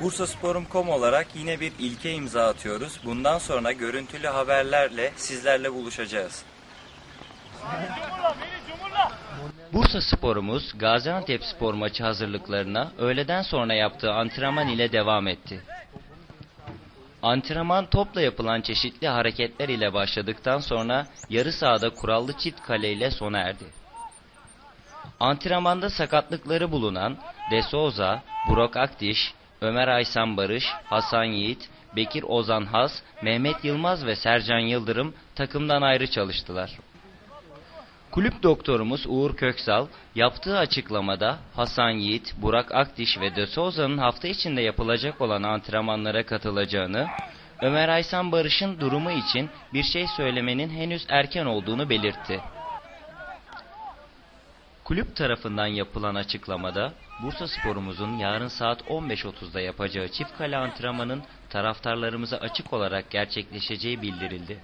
Bursasporum.com olarak yine bir ilke imza atıyoruz. Bundan sonra görüntülü haberlerle sizlerle buluşacağız. Bursa sporumuz Gaziantep spor maçı hazırlıklarına öğleden sonra yaptığı antrenman ile devam etti. Antrenman topla yapılan çeşitli hareketler ile başladıktan sonra yarı sahada kurallı çift kale ile sona erdi. Antrenmanda sakatlıkları bulunan De Souza, Burak Akdiş, Ömer Aysan Barış, Hasan Yiğit, Bekir Ozan Has, Mehmet Yılmaz ve Sercan Yıldırım takımdan ayrı çalıştılar. Kulüp doktorumuz Uğur Köksal yaptığı açıklamada Hasan Yiğit, Burak Akdiş ve De Souza'nın hafta içinde yapılacak olan antrenmanlara katılacağını, Ömer Aysan Barış'ın durumu için bir şey söylemenin henüz erken olduğunu belirtti. Kulüp tarafından yapılan açıklamada Bursa Sporumuzun yarın saat 15.30'da yapacağı çift kale antrenmanın taraftarlarımıza açık olarak gerçekleşeceği bildirildi.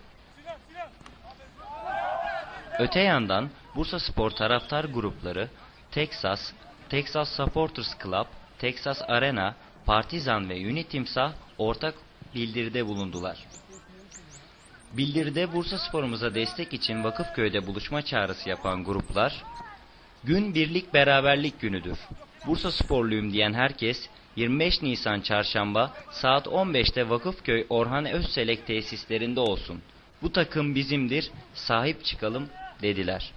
Öte yandan Bursa Spor taraftar grupları Texas, Texas Supporters Club, Texas Arena, Partizan ve Unitimsah ortak bildiride bulundular. Bildiride Bursa Spor'umuza destek için Vakıfköy'de buluşma çağrısı yapan gruplar, Gün birlik beraberlik günüdür. Bursa sporluyum diyen herkes 25 Nisan çarşamba saat 15'te Vakıfköy Orhan Özselek tesislerinde olsun. Bu takım bizimdir, sahip çıkalım dediler.